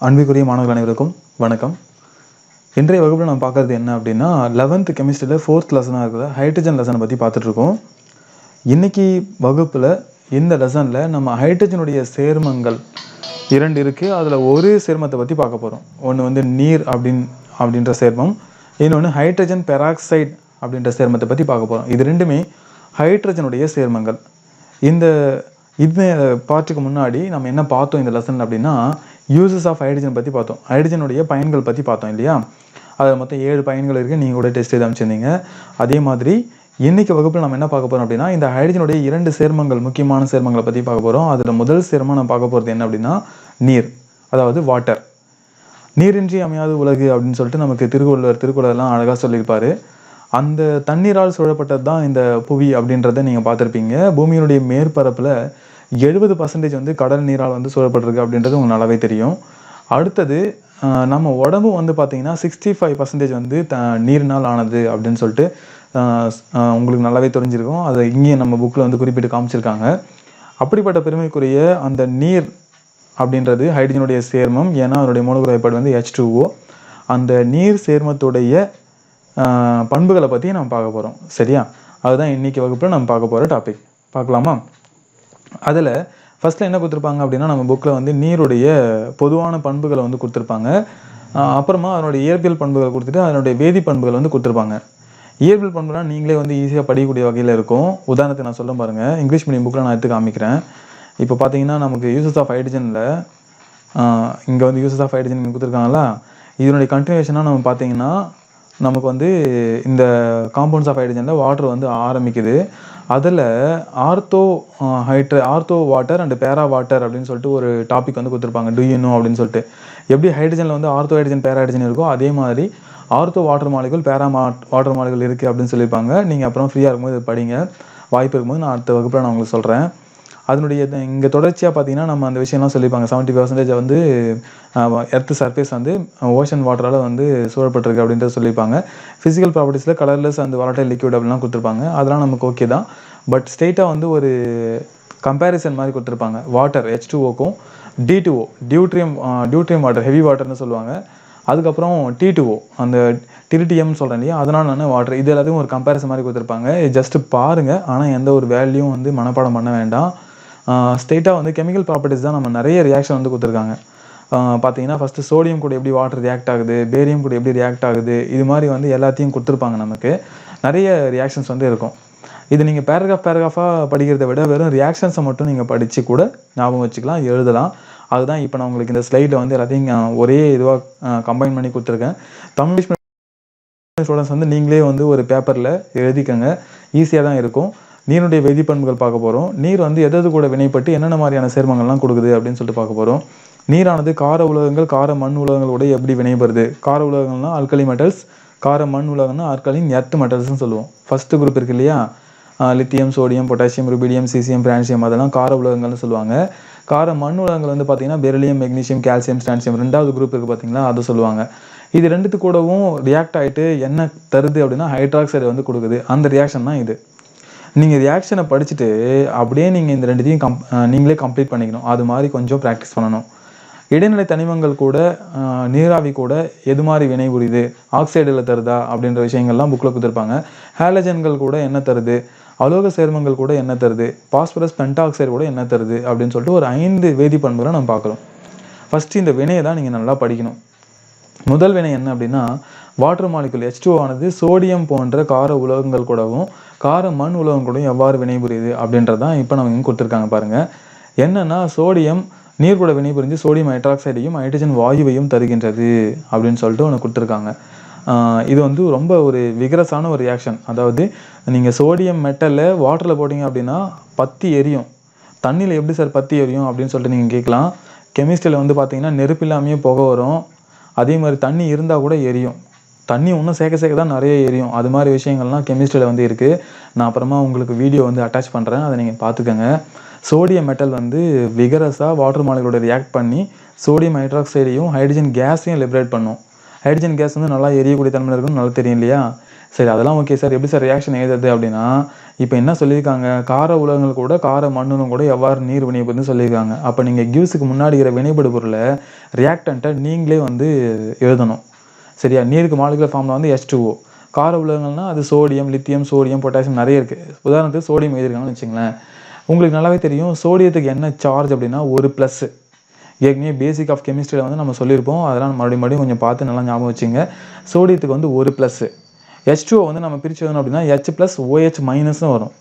அன்பிற்குரிய மாணவர்கள் அனைவருக்கும் வணக்கம். இன்றைய வகுப்பில் நம்ம பார்க்குறது என்ன அப்படின்னா லெவன்த்து கெமிஸ்ட்ரியில் ஃபோர்த் லெசனாக இருக்கிற ஹைட்ரஜன் லெசனை பற்றி பார்த்துட்ருக்கோம் இன்றைக்கி வகுப்பில் இந்த லெசனில் நம்ம ஹைட்ரஜனுடைய சேர்மங்கள் இரண்டு இருக்குது அதில் ஒரு சேர்மத்தை பற்றி பார்க்க போகிறோம் ஒன்று வந்து நீர் அப்படின் அப்படின்ற சேர்மம் இன்னொன்று ஹைட்ரஜன் பெராக்சைடு அப்படின்ற சேர்மத்தை பற்றி பார்க்க போகிறோம் இது ரெண்டுமே ஹைட்ரஜனுடைய சேர்மங்கள். இந்த இந்த பாட்டுக்கு முன்னாடி நம்ம என்ன பார்த்தோம் இந்த லெசன் அப்படின்னா யூசஸ் ஆஃப் ஹைட்ரஜன் பற்றி பார்த்தோம். ஹைட்ரஜனுடைய பயன்கள் பற்றி பார்த்தோம் இல்லையா? அதில் மொத்தம் ஏழு பயன்கள் இருக்குது நீங்கள் கூட டெஸ்ட் எழுதி அமைச்சிருந்தீங்க அதே மாதிரி இன்றைக்கி வகுப்பில் நம்ம என்ன பார்க்க போகிறோம் அப்படின்னா இந்த ஹைட்ரஜனுடைய இரண்டு சேர்மங்கள் முக்கியமான சேர்மங்களை பற்றி பார்க்க போகிறோம் அதில் முதல் சேர்மம் நம்ம பார்க்க போகிறது என்ன அப்படின்னா நீர். அதாவது வாட்டர் நீரின்றி அமையாது உலகு அப்படின்னு சொல்லிட்டு நமக்கு திருவள்ளுவர் திருக்குறள்லாம் அழகாக சொல்லியிருப்பார். அந்த தண்ணீரால் சூழப்பட்டது தான் இந்த புவி அப்படின்றத நீங்கள் பார்த்துருப்பீங்க. பூமியினுடைய மேற்பரப்பில் எழுபது பர்சன்டேஜ் வந்து கடல் நீரால் வந்து சூழப்பட்டிருக்கு அப்படின்றது உங்களுக்கு நல்லாவே தெரியும். அடுத்தது நம்ம உடம்பு வந்து பார்த்தீங்கன்னா சிக்ஸ்டி ஃபைவ் பர்சன்டேஜ் வந்து த நீர்னால் ஆனது அப்படின்னு சொல்லிட்டு உங்களுக்கு நல்லாவே தெரிஞ்சிருக்கும். அதை இங்கேயும் நம்ம புக்கில் வந்து குறிப்பிட்டு காமிச்சிருக்காங்க. அப்படிப்பட்ட பெருமைக்குரிய அந்த நீர் அப்படின்றது ஹைட்ரஜனுடைய சேர்மம் ஏன்னா அதனுடைய மூலக்கூறு வாய்ப்பாடு வந்து ஹெச் அந்த நீர் சேர்மத்துடைய பண்புகளை பற்றி நம்ம பார்க்க போகிறோம் சரியா? அதுதான் இன்றைக்கி வகுப்பில் நம்ம பார்க்க போகிற டாபிக் பார்க்கலாமா? அதில் ஃபஸ்ட்டில் என்ன கொடுத்துருப்பாங்க அப்படின்னா நம்ம புக்கில் வந்து நீருடைய பொதுவான பண்புகளை வந்து கொடுத்துருப்பாங்க. அப்புறமா அதனுடைய இயற்பியல் பண்புகளை கொடுத்துட்டு அதனுடைய வேதி பண்புகள் வந்து கொடுத்துருப்பாங்க. இயற்பியல் பண்புலாம் நீங்களே வந்து ஈஸியாக படிக்கக்கூடிய வகையில் இருக்கும். உதாரணத்துக்கு நான் சொல்ல பாருங்கள் இங்கிலீஷ் மீடியம் புக்கில் நான் எடுத்து காமிக்கிறேன். இப்போ பார்த்தீங்கன்னா நமக்கு யூசஸ் ஆஃப் ஹைட்ரஜனில் இங்கே வந்து யூசஸ் ஆஃப் ஹைட்ரஜன் கொடுத்துருக்காங்களா இதனுடைய கண்டினியூஷனாக நம்ம பார்த்தீங்கன்னா நமக்கு வந்து இந்த காம்பவுண்ட்ஸ் ஆஃப் ஹைட்ரஜனில் வாட்டர் வந்து ஆரம்பிக்குது. அதில் ortho hydro ortho water and para water அப்படின்னு சொல்லிட்டு ஒரு டாபிக் வந்து கொடுத்துருப்பாங்க. டு யூ நோ அப்படின்னு சொல்லிட்டு. எப்படி ஹைட்ரஜனில் வந்து ஆர்த்தோ ஹைட்ரஜன் பேரா ஹைட்ரஜன் இருக்கோ அதே மாதிரி ஆர்த்தோ வாட்டர் மாலிகுல் பேரா மா வாட்டர் மாலிகுல் இருக்குது அப்படின்னு சொல்லியிருப்பாங்க. நீங்கள் அப்புறம் ஃப்ரீயாக இருக்கும்போது படிங்க. வாய்ப்பு இருக்கும்போது நான் அடுத்த வகுப்பில் நான் உங்களுக்கு சொல்கிறேன் அதனுடைய இங்கே தொடர்ச்சியாக பார்த்தீங்கன்னா நம்ம அந்த விஷயம்லாம் சொல்லியிருப்பாங்க. செவன்ட்டி பர்சன்டேஜ் வந்து எர்த் சர்ஃபேஸ் வந்து ஓஷன் வாட்டரால் வந்து சூழப்பட்டிருக்கு அப்படின்றத சொல்லியிருப்பாங்க. ஃபிசிக்கல் ப்ராப்பர்ட்டிஸில் கலர்லெஸ் அந்த வாலட்டைல் லிக்விட் அப்படிலாம் கொடுத்துருப்பாங்க. அதெல்லாம் நமக்கு ஓகே தான். பட் ஸ்ட்ரெயிட்டாக வந்து ஒரு கம்பேரிசன் மாதிரி கொடுத்துருப்பாங்க. Water H two ஓக்கும் D two O deuterium deuterium water heavy வாட்டர்னு சொல்லுவாங்க. அதுக்கப்புறம் டி டூஓ ஓ அந்த டிரிட்டிஎம் சொல்கிறேன் இல்லையா? அதனால் நான் வாட்டர் இது எல்லாத்தையும் ஒரு கம்பேரிசன் மாதிரி கொடுத்துருப்பாங்க. ஜஸ்ட்டு பாருங்கள் ஆனால் எந்த ஒரு வேல்யூவும் வந்து மனப்பாடம் பண்ண வேண்டாம். ஸ்ட்ரெயிட்டாக வந்து கெமிக்கல் ப்ராப்பர்ட்டிஸ் தான் நம்ம நிறைய ரியாக்ஷன் வந்து கொடுத்துருக்காங்க. பார்த்தீங்கன்னா ஃபஸ்ட்டு சோடியம் கூட எப்படி வாட்டர் ரியாக்ட் ஆகுது பேரியம் கூட எப்படி ரியாக்ட் ஆகுது இது மாதிரி வந்து எல்லாத்தையும் கொடுத்துருப்பாங்க நமக்கு. நிறைய ரியாக்ஷன்ஸ் வந்து இருக்கும். இது நீங்கள் பேராகிராஃப் பேராகிராஃபாக படிக்கிறத விட வெறும் ரியாக்ஷன்ஸை மட்டும் நீங்கள் படித்து கூட ஞாபகம் வச்சுக்கலாம் எழுதலாம். அதுதான் இப்போ நான் உங்களுக்கு இந்த ஸ்லைடில் வந்து எல்லாத்தையும் ஒரே இதுவாக கம்பைன் பண்ணி கொடுத்துருக்கேன். தமிழ் ஸ்டூடெண்ட்ஸ் வந்து நீங்களே வந்து ஒரு பேப்பரில் எழுதிக்கங்க. ஈஸியாக தான் இருக்கும். நீருடைய வேதிப்பண்புகள் பார்க்க போகிறோம் நீர் வந்து எதது கூட வினைப்பட்டு என்னென்ன மாதிரியான சேர்மங்கள்லாம் கொடுக்குது அப்படின்னு சொல்லிட்டு பார்க்க போகிறோம் நீரானது கார உலகங்கள் கார மண் உலகங்களோட எப்படி வினைபடுது? கார உலகங்கள்னா ஆல்கலி மெட்டல்ஸ் கார மண் உலகம்னா ஆல்கலின் எர்த் மெட்டல்ஸ்னு சொல்லுவோம். ஃபஸ்ட்டு குரூப் இருக்கு இல்லையா? Lithium sodium potassium rubidium caesium francium அதெல்லாம் கார உலகங்கள்னு சொல்லுவாங்க. கார மண் உலகங்கள் வந்து பார்த்தீங்கன்னா பெரிலியம் மெக்னீசியம் கால்சியம் ஸ்டான்சியம் ரெண்டாவது குரூப் இருக்குது பார்த்தீங்களா? அதை சொல்லுவாங்க. இது ரெண்டுத்து கூடவும் ரியாக்ட் ஆகிட்டு என்ன தருது அப்படின்னா ஹைட்ராக்சைடு வந்து கொடுக்குது. அந்த ரியாக்ஷன் தான் இது. நீங்கள் ரியாக்ஷனை படிச்சுட்டு அப்படியே நீங்கள் இந்த ரெண்டுத்தையும் கம் நீங்களே கம்ப்ளீட் பண்ணிக்கணும். அது மாதிரி கொஞ்சம் ப்ராக்டிஸ் பண்ணணும். இடைநிலை தனிமங்கள் கூட நீராவி கூட எது மாதிரி வினை புரியுது? ஆக்சைடில் தருதா? அப்படின்ற விஷயங்கள்லாம் புக்கில் கொடுத்துருப்பாங்க. ஹேலஜன்கள் கூட என்ன தருது? அலோக சேர்மங்கள் கூட என்ன தருது? பாஸ்பரஸ் பென்டாக்சைடு கூட என்ன தருது? அப்படின்னு சொல்லிட்டு ஒரு ஐந்து வேதி பண்புகளை நம்ம பார்க்குறோம். ஃபஸ்ட்டு இந்த வினையை தான் நீங்கள் நல்லா படிக்கணும். முதல் வினை என்ன அப்படின்னா வாட்டர் மாலிகுல் H2O ஆனது சோடியம் போன்ற கார உலோகங்கள் கூடவும் கார மண் உலகம் கூடவும் எவ்வாறு வினைபுரியுது அப்படின்றது தான் இப்போ நம்ம இங்கே கொடுத்துருக்காங்க பாருங்க. என்னென்னா சோடியம் நீர் கூட வினைபுரிஞ்சு சோடியம் ஹைட்ராக்சைடையும் ஹைட்ரஜன் வாயுவையும் தருகின்றது அப்படின்னு சொல்லிட்டு ஒன்று கொடுத்துருக்காங்க. இது வந்து ரொம்ப ஒரு விகரஸான ஒரு ரியாக்ஷன் அதாவது நீங்கள் சோடியம் மெட்டலில் வாட்டரில் போட்டிங்க அப்படின்னா பத்தி எரியும். தண்ணியில் எப்படி சார் பத்தி எரியும் அப்படின்னு சொல்லிட்டு நீங்கள் கேட்கலாம். கெமிஸ்ட்ரியில் வந்து பார்த்தீங்கன்னா நெருப்பு இல்லாமையே புகை வரும். அதே மாதிரி தண்ணி இருந்தால் கூட எரியும். தண்ணி இன்னும் சேர்க்க சேர்க்க தான் நிறைய எரியும். அது மாதிரி விஷயங்கள்லாம் கெமிஸ்ட்ரியில் வந்து இருக்குது நான் அப்புறமா உங்களுக்கு வீடியோ வந்து அட்டாச் பண்ணுறேன் அதை நீங்கள் பார்த்துக்கோங்க. சோடியம் மெட்டல் வந்து விகரஸாக வாட்டர் மாலிகளோட ரியாக்ட் பண்ணி சோடியம் ஹைட்ராக்சைடையும் ஹைட்ரஜன் கேஸையும் லிபரேட் பண்ணும். ஹைட்ரஜன் கேஸ் வந்து நல்லா எரியக்கூடிய தன்மை இருக்குன்னு நல்லா தெரியும் இல்லையா? சரி அதெல்லாம் ஓகே சார் எப்படி சார் ரியாக்ஷன் எழுதுறது அப்படின்னா இப்போ என்ன சொல்லியிருக்காங்க? கார உலகங்கள் கூட கார மண்ணுனும் கூட எவ்வாறு நீர் வினைப்படுதுன்னு சொல்லியிருக்காங்க. அப்போ நீங்கள் கியூஸுக்கு முன்னாடி இருக்கிற வினைப்படு பொருளை ரியாக்டண்ட்டை நீங்களே வந்து எழுதணும். சரியா? நீருக்கு மாலிகுலர் ஃபார்மில் வந்து எச் டூஓ கார உலகங்கள்னா அது சோடியம் லித்தியம் சோடியம் பொட்டாசியம் நிறைய இருக்குது உதாரணத்துக்கு சோடியம் எழுதிருக்காங்கன்னு வச்சுங்களேன் உங்களுக்கு நல்லாவே தெரியும் சோடியத்துக்கு என்ன சார்ஜ் அப்படின்னா ஒரு ப்ளஸ்ஸு ஏற்கனவே பேசிக் ஆஃப் கெமிஸ்ட்ரியில் வந்து நம்ம சொல்லியிருப்போம். அதெல்லாம் மறுபடியும் மறுபடியும் கொஞ்சம் பார்த்து நல்லா ஞாபகம் வச்சுங்க. சோடியத்துக்கு வந்து ஒரு ப்ளஸ்ஸு ஹெச் வந்து நம்ம பிரிச்சு எழுதணும் அப்படின்னா ஹெச் ப்ளஸ் ஓஹெச் மைனஸ்னு வரும்.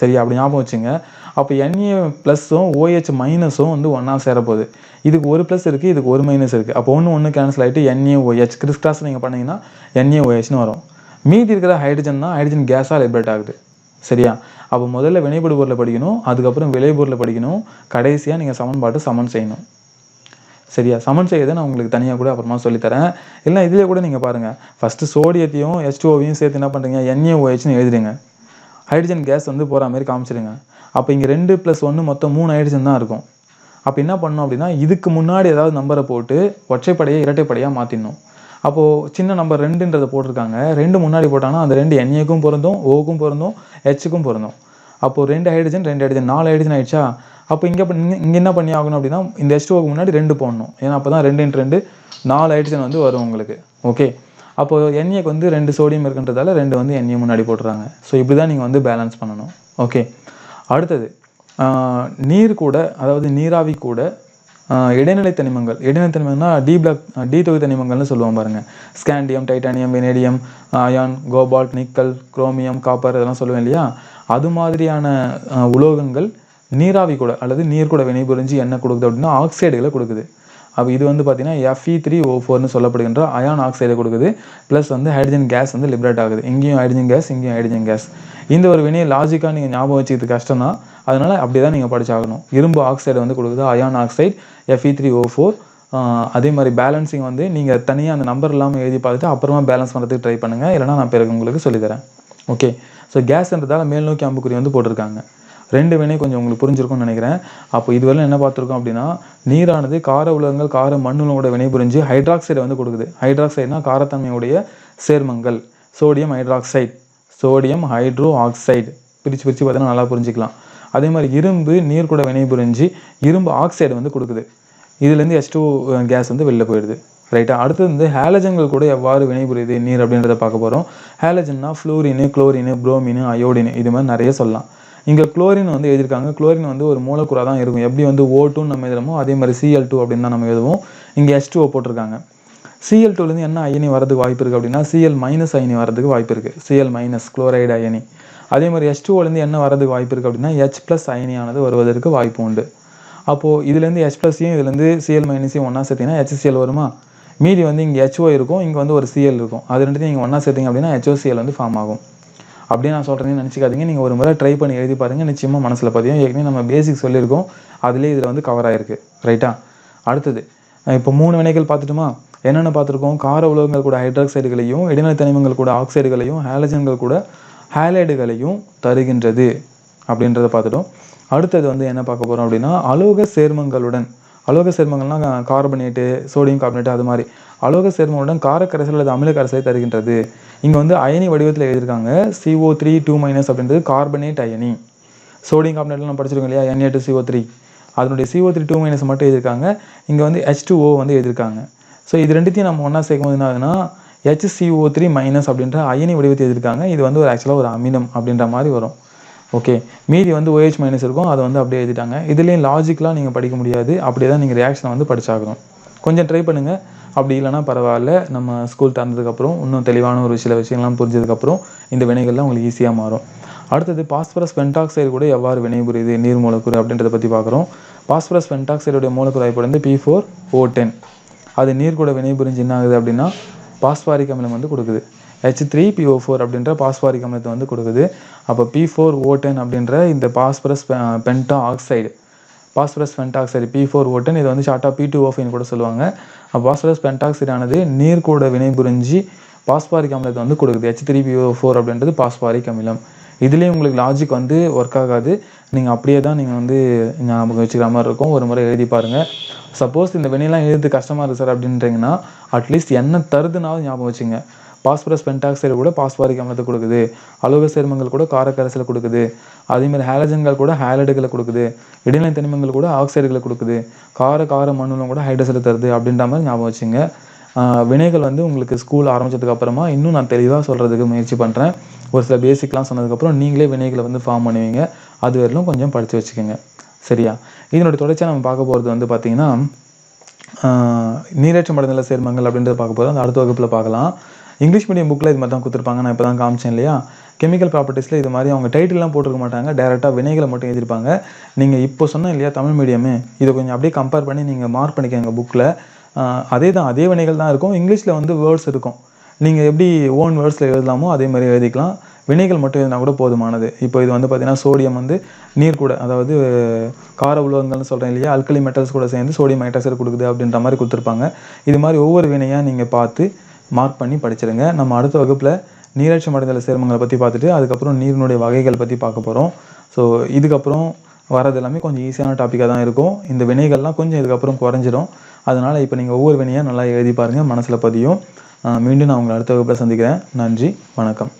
சரியா? அப்படி ஞாபகம் வச்சுங்க. அப்போ என்ஏ ப்ளஸ்ஸும் ஓஹெச் மைனஸும் வந்து ஒன்றா சேரப்போகுது. இதுக்கு ஒரு ப்ளஸ் இருக்குது இதுக்கு ஒரு மைனஸ் இருக்குது அப்போ ஒன்று ஒன்று கேன்சல் ஆகிட்டு என்ஏ ஓஹெச் கிறிஸ் நீங்கள் பண்ணீங்கன்னா என்ஏ ஓஹெச்னு வரும். மீதி இருக்கிற ஹைட்ரஜன் தான் ஹைட்ரஜன் கேஸாக லிபரேட் ஆகுது. சரியா? அப்போ முதல்ல வினைபடு பொருளை படிக்கணும் அதுக்கப்புறம் விளைபொருளை படிக்கணும் கடைசியாக நீங்கள் சமன்பாட்டு சமன் செய்யணும். சரியா? சமன் செய்யறதை நான் உங்களுக்கு தனியாக கூட அப்புறமா சொல்லித்தரேன். இல்லை இதுலேயே கூட நீங்கள் பாருங்கள் ஃபஸ்ட்டு சோடியத்தையும் H2O-வையும் சேர்த்து என்ன பண்ணுறீங்க என்ஏஓஹெச்னு எழுதுறீங்க ஹைட்ரஜன் கேஸ் வந்து போகிற மாதிரி காமிச்சிடுங்க. அப்போ இங்கே ரெண்டு ப்ளஸ் ஒன்று மொத்தம் மூணு ஹைட்ரஜன் தான் இருக்கும். அப்போ என்ன பண்ணணும் அப்படின்னா இதுக்கு முன்னாடி ஏதாவது நம்பரை போட்டு ஒற்றைப்படையை இரட்டைப்படையாக மாற்றிடணும் அப்போது சின்ன நம்பர் ரெண்டுன்றதை போட்டிருக்காங்க. ரெண்டு முன்னாடி போட்டாங்கன்னா அந்த ரெண்டு என்ஏக்கும் பொருந்தும் ஓக்கும் பொருந்தும் ஹெச்சுக்கும் பொருந்தும். அப்போது ரெண்டு ஹைட்ரஜன் ரெண்டு ஹைட்ரஜன் நாலு ஹைட்ரஜன் ஆயிடுச்சா? அப்போ இங்கே இங்கே என்ன பண்ணி ஆகணும் அப்படின்னா இந்த H2O-க்கு முன்னாடி ரெண்டு போடணும். ஏன்னா அப்போ தான் ரெண்டு இன்ட்டு ரெண்டு நாலு ஹைட்ரஜன் வந்து வரும் உங்களுக்கு. ஓகே அப்போது என்ஏக்கு வந்து ரெண்டு சோடியம் இருக்குன்றதால ரெண்டு வந்து என்ஏ முன்னாடி போட்டுறாங்க. ஸோ இப்படி தான் நீங்கள் வந்து பேலன்ஸ் பண்ணணும். ஓகே அடுத்தது நீர் கூட அதாவது நீராவி கூட இடைநிலை தனிமங்கள். இடைநிலை தனிமங்கள்னா டி பிளாக் டி தொகுதி தனிமங்கள்னு சொல்லுவோம் பாருங்கள் scandium titanium vanadium iron cobalt nickel chromium copper இதெல்லாம் சொல்லுவேன் இல்லையா? அது மாதிரியான உலோகங்கள் நீராவி கூட அல்லது நீர் கூட வினைபுரிஞ்சு என்ன கொடுக்குது அப்படின்னா ஆக்சைடுகளை கொடுக்குது. அப்போ இது வந்து பார்த்தீங்கன்னா எஃப்இ த்ரீ ஓ ஃபோர்னு சொல்லப்படுகின்ற அயான் ஆக்சைடை கொடுக்குது. ப்ளஸ் வந்து ஹைட்ரஜன் கேஸ் வந்து லிபரேட் ஆகுது. இங்கேயும் ஹைட்ரஜன் கேஸ் இங்கேயும் ஹைட்ரஜன் கேஸ் இந்த ஒரு வினையை லாஜிக்காக நீங்கள் ஞாபகம் வச்சுக்கிறது கஷ்டம் தான் அதனால் அப்படி தான் நீங்கள் படிச்சாகணும். இரும்பு ஆக்சைடு வந்து கொடுக்குது iron oxide FE three O four அதே மாதிரி பேலன்சிங் வந்து நீங்கள் தனியாக அந்த நம்பர் இல்லாமல் எழுதி பார்த்துட்டு அப்புறமா பேலன்ஸ் பண்ணுறதுக்கு ட்ரை பண்ணுங்கள் இல்லைனா நான் பிறகு உங்களுக்கு சொல்லித்தரேன் ஓகே ஸோ கேஸ்ன்றதால மேல்நோக்கி அம்புக்குறி வந்து போட்டிருக்காங்க. ரெண்டு வினை கொஞ்சம் உங்களுக்கு புரிஞ்சிருக்கும்னு நினைக்கிறேன். அப்போ இதுவரை என்ன பார்த்துருக்கோம் அப்படின்னா நீரானது கார உலகங்கள் கார மண்ணுலோட வினைபுரிஞ்சு ஹைட்ராக்சைடை வந்து கொடுக்குது. ஹைட்ராக்சைடுனா காரத்தன்மையுடைய சேர்மங்கள். Sodium hydroxide sodium hydro oxide பிரித்து பிரித்து பார்த்தீங்கன்னா நல்லா புரிஞ்சிக்கலாம். அதே மாதிரி இரும்பு நீர் கூட வினைபுரிஞ்சு இரும்பு ஆக்சைடு வந்து கொடுக்குது. இதுலேருந்து எச் டூ கேஸ் வந்து வெளில போயிடுது. ரைட்டா அடுத்தது வந்து ஹேலஜன்கள் கூட எவ்வாறு வினைபுரியுது நீர் அப்படின்றத பார்க்க போகிறோம் ஹேலஜன்னா ஃப்ளூரினு குளோரினு புரோமினு அயோடினு இது மாதிரி நிறைய சொல்லலாம். இங்கே குளோரின் வந்து எழுதியிருக்காங்க. குளோரின் வந்து ஒரு மூலக்கூறாக தான் இருக்கும். எப்படி வந்து ஓ டூன்னு நம்ம எழுதுறோமோ அதே மாதிரி சிஎல் டூ அப்படின்னு தான் நம்ம எழுதுவோம். இங்கே எச் டூ போட்டிருக்காங்க. சிஎல் டூலேருந்து என்ன அயனி வரதுக்கு வாய்ப்பு இருக்குது அப்படின்னா சிஎல் மைனஸ் அயனி வரதுக்கு வாய்ப்பு இருக்குது சிஎல் மைனஸ் குளோரைடு அயனி. அதே மாதிரி எச் டூலேருந்து என்ன வரதுக்கு வாய்ப்பு இருக்குது அப்படின்னா ஹெச் ப்ளஸ் அயனியானது வருவதற்கு வாய்ப்பு உண்டு. அப்போது இதுலேருந்து ஹெச் ப்ளஸ்ஸையும் இதுலேருந்து சிஎல் மைனஸையும் ஒன்றா சேர்த்திங்கன்னா HCl வருமா? மீதி வந்து இங்கே ஹெச்ஓ இருக்கும். இங்கே வந்து ஒரு சிஎல் இருக்கும். அது ரெண்டுத்தையும் இங்கே ஒன்றா சேர்த்திங்க அப்படின்னா ஹெச்ஓசிஎல் வந்து ஃபார்ம் ஆகும். அப்படியே நான் சொல்கிறேன்னு நினச்சிக்காதீங்க. நீங்கள் ஒரு முறை ட்ரை பண்ணி எழுதி பாருங்கள் நிச்சயமாக மனசில் பதியும். ஏற்கனவே நம்ம பேசிக் சொல்லியிருக்கோம். அதுலேயே இதில் வந்து கவர் ஆகிருக்கு ரைட்டா அடுத்தது இப்போ மூணு வினைகள் பார்த்துட்டுமா? என்னென்ன பார்த்துருக்கோம்? கார உலகங்கள் கூட ஹைட்ராக்சைடுகளையும் இடைநிலை தனிமங்கள் கூட ஆக்சைடுகளையும் ஹேலஜன்கள் கூட ஹேலைடுகளையும் தருகின்றது. அப்படின்றத பார்த்துட்டோம். அடுத்தது வந்து என்ன பார்க்க போகிறோம் அப்படின்னா அலோக சேர்மங்களுடன் அலோக சேர்மங்கள்னா கார்பனேட்டு சோடியம் கார்பனேட்டு அது மாதிரி. அலோக சேர்மங்களுடன் காரக்கரைசல் அல்லது அமில கரைசலை தருகின்றது. இங்கே வந்து அயனி வடிவத்தில் எழுதியிருக்காங்க. சிஓ த்ரீ டூ மைனஸ் அப்படின்றது கார்பனேட் அயனி. சோடியம் கார்பனேட்லாம் நம்ம படிச்சிருக்கோம் இல்லையா? என்ஏ டு சிஓ த்ரீ அதனுடைய சிஓ த்ரீ டூ மைனஸ் மட்டும் எழுதியிருக்காங்க. இங்கே வந்து ஹெச் டூ ஓ வந்து எழுதியிருக்காங்க. ஸோ இது ரெண்டுத்தையும் நம்ம ஒன்றா சேர்க்கும் போது என்ன ஆகுதுன்னா HCO3 த்ரீ மைனஸ் அப்படின்ற அயனி வடிவத்தை எழுதியிருக்காங்க. இது வந்து ஒரு ஆக்சுவலாக ஒரு அமிலம் அப்படின்ற மாதிரி வரும். ஓகே மீதி வந்து ஓஹெச் மைனஸ் இருக்கும். அதை வந்து அப்படியே எழுதிட்டாங்க. இதுலேயும் லாஜிக்கலாக நீங்கள் படிக்க முடியாது. அப்படியே தான் நீங்கள் ரியாக்ஷனை வந்து படிச்சாகணும். கொஞ்சம் ட்ரை பண்ணுங்கள் அப்படி இல்லைன்னா பரவாயில்ல. நம்ம ஸ்கூல் திறந்ததுக்கப்புறம் இன்னும் தெளிவான ஒரு சில விஷயங்கள்லாம் புரிஞ்சதுக்கப்புறம் இந்த வினைகள்லாம் உங்களுக்கு ஈஸியாக மாறும். அடுத்தது பாஸ்பரஸ் பென்டாக்சைடு கூட எவ்வாறு வினைபுரியுது? நீர் மூலக்கூறு அப்படின்றத பற்றி பார்க்குறோம். பாஸ்பரஸ் பென்டாக்சைடுடைய மூலக்கூறு வாய்ப்பு வந்து பி ஃபோர் ஓ டென் அது நீர் கூட வினைபுரிஞ்சு என்ன ஆகுது அப்படின்னா பாஸ்பாரிக் அமிலம் வந்து கொடுக்குது. ஹெச் த்ரீ பிஓ ஃபோர் அப்படின்ற பாஸ்பாரிக் அமிலத்தை வந்து கொடுக்குது. அப்போ பி ஃபோர் ஓட்டன் அப்படின்ற இந்த phosphorus penta oxide phosphorus pentoxide P four O ten இதை வந்து ஷார்ட்டாக பி டூ ஓஃபைன் கூட சொல்லுவாங்க. பாஸ்பரஸ் பென்டாக்சைடு ஆனது நீர் கூட வினைபுரிஞ்சு பாஸ்பாரிக் அமிலத்தை வந்து கொடுக்குது. ஹெச் த்ரீ பிஓ ஃபோர் அப்படின்றது பாஸ்பாரிக் அமிலம். இதுலேயும் உங்களுக்கு லாஜிக் வந்து ஒர்க் ஆகாது. நீங்கள் அப்படியே தான் நீங்கள் வந்து ஞாபகம் வச்சுக்கிற மாதிரி இருக்கும். ஒரு முறை எழுதி பாருங்கள் சப்போஸ் இந்த வினையெல்லாம் எழுது கஷ்டமாக இருக்குது சார் அப்படின்றீங்கன்னா அட்லீஸ்ட் என்ன தருதுனாலும் ஞாபகம் வச்சுங்க. பாஸ்பரஸ் பென்டாக்சைடு கூட பாஸ்பாரிக் அமிலத்தை கொடுக்குது. அலோக சேர்மங்கள் கூட காரக்கரைசலை கொடுக்குது. அதேமாதிரி ஹேலஜன்கள் கூட ஹேலடுகளை கொடுக்குது. இடைநிலை தனிமங்கள் கூட ஆக்சைடுகளை கொடுக்குது. கார கார மண்ணுலம் கூட ஹைட்ரஸில் தருது அப்படின்ற மாதிரி ஞாபகம் வச்சுங்க. வினைகள் வந்து உங்களுக்கு ஸ்கூல் ஆரம்பித்ததுக்கு அப்புறமா இன்னும் நான் தெளிவாக சொல்கிறதுக்கு முயற்சி பண்ணுறேன் ஒரு சில பேசிக்லாம் சொன்னதுக்கப்புறம் நீங்களே வினைகளை வந்து ஃபார்ம் பண்ணுவீங்க. அது வரையிலும் கொஞ்சம் படித்து வச்சுக்கோங்க. சரியா? இதனுடைய தொடர்ச்சியாக நம்ம பார்க்க போகிறது வந்து பார்த்திங்கன்னா ஆஹ் நீரேற்ற மடநில சேர்மங்கள் அப்படின்றத பார்க்க போகிறோம் அந்த அடுத்த வகுப்பில் பார்க்கலாம். இங்கிலீஷ் மீடியம் புக்கில் இது மாதிரி தான் கொடுத்துருப்பாங்க. நான் இப்போ தான் காமிச்சேன் இல்லையா? கெமிக்கல் ப்ராப்பர்ட்டிஸில் இது மாதிரி அவங்க டைட்டில்லாம் போட்டிருக்க மாட்டாங்க. டேரெக்டாக வினைகளை மட்டும் எழுதியிருப்பாங்க. நீங்கள் இப்போ சொன்ன இல்லையா தமிழ் மீடியமே இதை கொஞ்சம் அப்படியே கம்பேர் பண்ணி நீங்கள் மார்க் பண்ணிக்கோங்க புக்கில் அதே தான் அதே வினைகள் தான் இருக்கும். இங்கிலீஷில் வந்து வேர்ட்ஸ் இருக்கும். நீங்கள் எப்படி ஓன் வேர்ட்ஸில் எழுதலாமோ அதே மாதிரி எழுதிக்கலாம். வினைகள் மட்டும் எழுதினா கூட போதுமானது. இப்போ இது வந்து பார்த்தீங்கன்னா சோடியம் வந்து நீர் கூட அதாவது கார உலோகங்கள்னு சொல்கிறேன் இல்லையா? அல்கலி மெட்டல்ஸ் கூட சேர்ந்து சோடியம் ஹைட்ராக்சைடு கொடுக்குது அப்படின்ற மாதிரி கொடுத்துருப்பாங்க. இது மாதிரி ஒவ்வொரு வினையாக நீங்கள் பார்த்து மார்க் பண்ணி படிச்சிருங்க. நம்ம அடுத்த வகுப்பில் நீராட்சி மடைந்தல சேர்மங்களை பற்றி பார்த்துட்டு அதுக்கப்புறம் நீரினுடைய வகைகள் பற்றி பார்க்க போகிறோம் ஸோ இதுக்கப்புறம் வரது எல்லாமே கொஞ்சம் ஈஸியான டாப்பிக்காக தான் இருக்கும். இந்த வினைகள்லாம் கொஞ்சம் இதுக்கப்புறம் குறைஞ்சிடும் அதனால் இப்போ நீங்கள் ஒவ்வொரு வினையாக நல்லா எழுதி பாருங்கள் மனசில் பதியும். மீண்டும் நான் உங்களை அடுத்த வகுப்பில் சந்திக்கிறேன். நன்றி வணக்கம்.